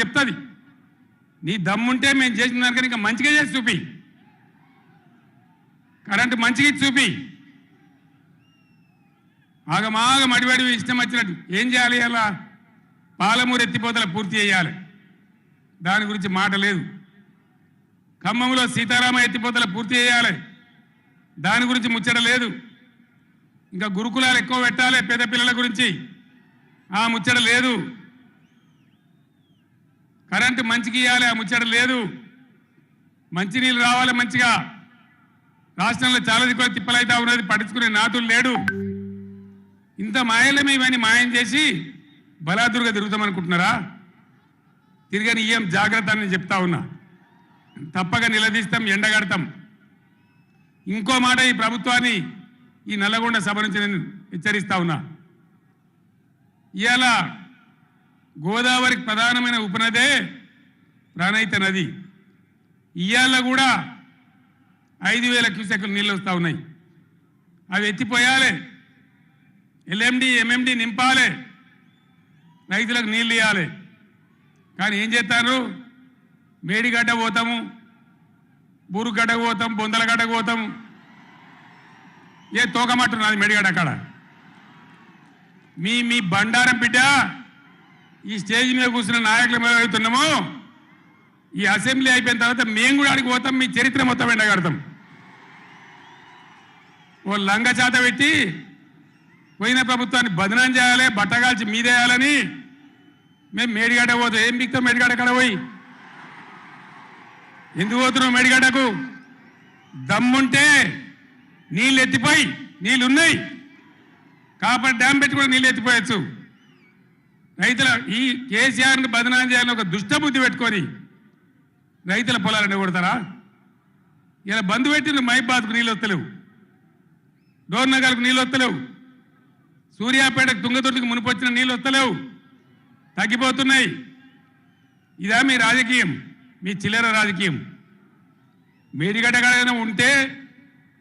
చెప్తుంది. నీ దమ్ముంటే మేము చేసిన దానికని ఇంకా మంచిగా చేసి చూపి. కరెంటు మంచిగా చూపి. ఆగమాగం అడివడి ఇష్టం వచ్చినట్టు ఏం చేయాలి అలా? పాలమూరు ఎత్తిపోతల పూర్తి చేయాలి. దాని గురించి మాట లేదు. ఖమ్మంలో సీతారామ ఎత్తిపోతల పూర్తి చేయాలి. దాని గురించి ముచ్చట లేదు. ఇంకా గురుకులాలు ఎక్కువ పెట్టాలి పేద పిల్లల గురించి. ఆ ముచ్చట లేదు. కరెంటు మంచికి ఇవ్వాలి ఆ ముచ్చట లేదు. మంచినీళ్ళు రావాలి మంచిగా. రాష్ట్రంలో చాలా దిక్కువ తిప్పలైతా ఉన్నది పట్టించుకునే నాతులు లేడు. ఇంత మాయలమే ఇవన్నీ మాయం చేసి బలాదురుగా తిరుగుతామనుకుంటున్నారా తిరగని ఏం జాగ్రత్త అని చెప్తా ఉన్నా. తప్పక నిలదీస్తాం ఎండగడతాం ఇంకో మాట ఈ ప్రభుత్వాన్ని ఈ నల్లగొండ సభ నుంచి నేను హెచ్చరిస్తా ఉన్నా. ఇవాళ గోదావరికి ప్రధానమైన ఉపనదే ప్రాణహిత నది. ఇవాళ కూడా ఐదు వేల క్యూసెక్లు నీళ్ళు వస్తూ ఉన్నాయి. అవి ఎత్తిపోయాలి. ఎల్ఎండి ఎంఎండి నింపాలి. రైతులకు నీళ్ళు ఇవ్వాలి కానీ ఏం చేస్తారు? మేడిగడ్డ పోతాము బూరుగడ్డ పోతాం బొందలగడ్డ పోతాం. ఏ తోకమట్టున్నది మేడిగడ్డ అక్కడ మీ మీ బండారం బిడ్డ ఈ స్టేజ్ మీద కూర్చున్న నాయకులు మేము అవుతున్నాము ఈ అసెంబ్లీ అయిపోయిన తర్వాత మేము కూడా అడిగి పోతాం మీ చరిత్ర మొత్తం ఎండగడతాం. ఓ లంగ చేత పెట్టి పోయిన ప్రభుత్వాన్ని బదనం చేయాలి బట్టగాల్చి మీదేయాలని మేము మేడిగడ్డ పోతాం ఏం బిక్తాం మేడిగడ్డ కడ పోయి? ఎందుకు పోతున్నావు మేడిగడ్డకు? దమ్ముంటే నీళ్ళు ఎత్తిపోయి నీళ్ళు ఉన్నాయి. కాపర్ డ్యామ్ పెట్టి కూడా నీళ్ళు ఎత్తిపోయచ్చు. రైతుల ఈ కేసీఆర్ని బదనాం చేయాలని ఒక దుష్టబుద్ధి పెట్టుకొని రైతుల పొలాలను కొడతారా? ఇలా బంధు పెట్టిన మైబాద్కు నీళ్ళు వస్తలేవు డోర్నగర్కు నీళ్ళు వస్తలేవు సూర్యాపేటకు తుంగతుర్తికి మునిపొచ్చిన నీళ్ళు వస్తలేవు తగ్గిపోతున్నాయి. ఇదా మీ రాజకీయం మీ చిల్లర రాజకీయం. మేడిగడ్డ ఉంటే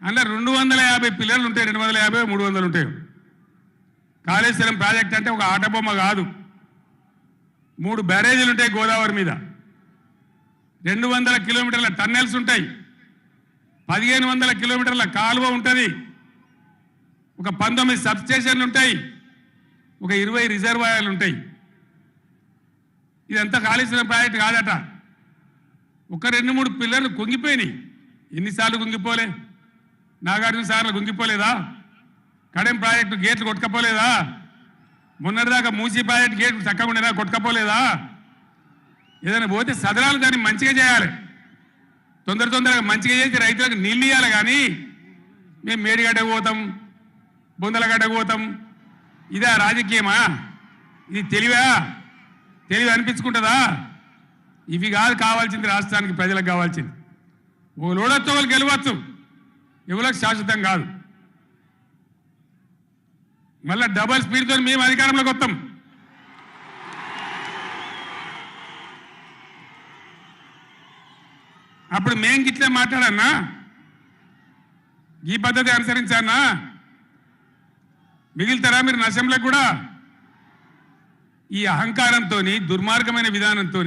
అందులో రెండు వందల యాభై పిల్లలు ఉంటాయి రెండు వందల యాభై మూడు వందలు ఉంటాయి. కాళేశ్వరం ప్రాజెక్ట్ అంటే ఒక ఆట బొమ్మ కాదు. మూడు బ్యారేజీలు ఉంటాయి గోదావరి మీద. రెండు వందల కిలోమీటర్ల టన్నెల్స్ ఉంటాయి. పదిహేను వందల కిలోమీటర్ల కాలువ ఉంటుంది. ఒక పంతొమ్మిది సబ్స్టేషన్లు ఉంటాయి. ఒక ఇరవై రిజర్వాయర్లు ఉంటాయి. ఇదంతా కాళేశ్వరం ప్రాజెక్ట్ కాదట. ఒక రెండు మూడు పిల్లర్లు కుంగిపోయినాయి. ఎన్నిసార్లు కుంగిపోలే? నాగార్జున సార్లు కుంగిపోలేదా? కడెం ప్రాజెక్టు గేట్లు కొట్టుకపోలేదా? మొన్నటిదాకా మూసీ గేట్ చక్కగా ఉండేదా? కొట్టుకపోలేదా? ఏదైనా పోతే సదరాలు దాన్ని మంచిగా చేయాలి. తొందర తొందరగా మంచిగా చేసి రైతులకు నీళ్ళు ఇవ్వాలి కానీ మేము మేడిగడ్డకు పోతాం బొందలగడ్డకు పోతాం. ఇదా రాజకీయమా? ఇది తెలివా? తెలివి అనిపించుకుంటుందా? ఇవి కాదు కావాల్సింది రాష్ట్రానికి ప్రజలకు కావాల్సింది. ఓ లోడొచ్చు వాళ్ళు గెలవచ్చు. ఎవరికి శాశ్వతం కాదు. మళ్ళా డబల్ స్పీడ్తో మేము అధికారంలోకి వస్తాం. అప్పుడు మేం గిట్లే మాట్లాడన్నా? ఈ పద్ధతి అనుసరించానా? మిగులుతారా మీరు నశంలో కూడా? ఈ అహంకారంతో దుర్మార్గమైన విధానంతో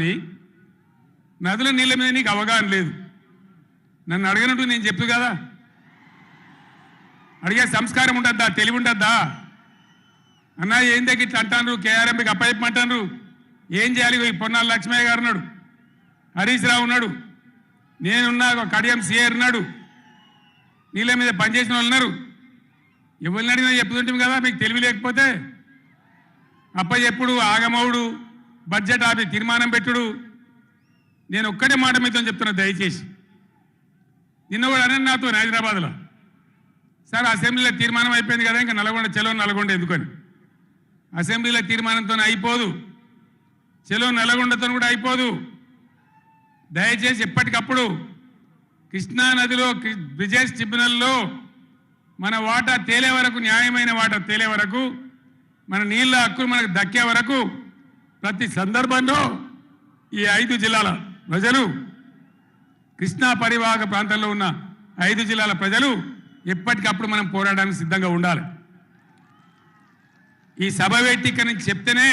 నదుల నీళ్ళ మీద నీకు అవగాహన లేదు. నన్ను అడగనట్టు నేను చెప్పు కదా. అడిగే సంస్కారం ఉండద్దా తెలివి ఉండద్దా అన్నా ఏం దగ్గర ఇట్లా అంటాను కేఆర్ఎంకి అప్పచెప్పమంటాను ఏం చేయాలి ఈ పొన్నాల లక్ష్మయ్య గారు ఉన్నాడు. హరీష్ రావు ఉన్నాడు. నేనున్నా ఒక కడియం సిఆర్ ఉన్నాడు. నీళ్ళ మీద పనిచేసిన వాళ్ళు ఉన్నారు. ఎవరిని అడిగినా చెప్తుంటాం కదా మీకు తెలివి లేకపోతే? అప్పచెప్పుడు ఆగమవుడు బడ్జెట్ ఆపి తీర్మానం పెట్టుడు. నేను ఒక్కటే మాట మీతో చెప్తున్నా దయచేసి. నిన్న కూడా అనండి నాతో హైదరాబాద్లో. సార్ అసెంబ్లీలో తీర్మానం అయిపోయింది కదా ఇంకా నల్గొండ చెలో నల్గొండ ఎందుకని? అసెంబ్లీలో తీర్మానంతో అయిపోదు. చెలో నల్లగొండతో కూడా అయిపోదు. దయచేసి ఎప్పటికప్పుడు కృష్ణా నదిలో బ్రిజేష్ ట్రిబ్యునల్లో మన వాటా తేలే వరకు న్యాయమైన వాటా తేలే వరకు మన నీళ్ళ హక్కులు మనకు దక్కే వరకు ప్రతి సందర్భంలో ఈ ఐదు జిల్లాల ప్రజలు కృష్ణా పరివాహక ప్రాంతంలో ఉన్న ఐదు జిల్లాల ప్రజలు ఎప్పటికప్పుడు మనం పోరాడడానికి సిద్ధంగా ఉండాలి. ఈ సభ వేదిక నుంచి చెప్తేనే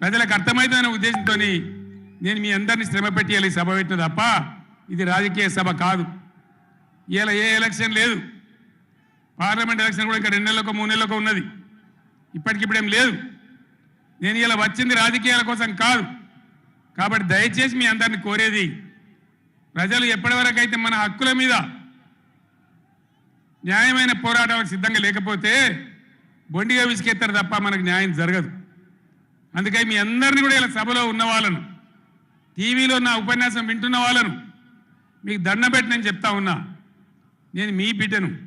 ప్రజలకు అర్థమవుతుందనే ఉద్దేశంతో నేను మీ అందరినీ శ్రమ పెట్టేయాలి సభ పెట్టిన తప్ప ఇది రాజకీయ సభ కాదు. ఇలా ఏ ఎలక్షన్ లేదు. పార్లమెంట్ ఎలక్షన్ కూడా ఇంకా రెండు నెలలకు మూడు నెలలకు ఉన్నది. ఇప్పటికిప్పుడు ఏం లేదు. నేను ఇలా వచ్చింది రాజకీయాల కోసం కాదు. కాబట్టి దయచేసి మీ అందరిని కోరేది ప్రజలు ఎప్పటివరకైతే అయితే మన హక్కుల మీద న్యాయమైన పోరాటాలకు సిద్ధంగా లేకపోతే బొండిగా విసికెత్తారు తప్ప మనకు న్యాయం జరగదు. అందుకని మీ అందరిని కూడా ఇలా సభలో ఉన్న వాళ్ళను టీవీలో నా ఉపన్యాసం వింటున్న వాళ్ళను మీకు దండబెట్టి నేను చెప్తా ఉన్నా. నేను మీ బిడ్డను.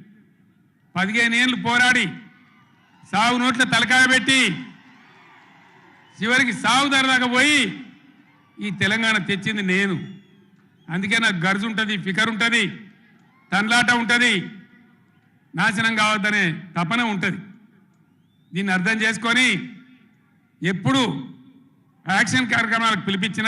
పదిహేను ఏళ్ళు పోరాడి సాగు నోట్ల తలకాయ పెట్టి చివరికి సాగు ధరదాకా పోయి ఈ తెలంగాణ తెచ్చింది నేను. అందుకే నాకు గర్జు ఉంటుంది ఫికర్ ఉంటుంది తన్లాట ఉంటుంది నాశనం కావద్దనే తపన ఉంటుంది. దీన్ని అర్థం చేసుకొని ఎప్పుడు యాక్షన్ కార్యక్రమాలకు పిలిపించిన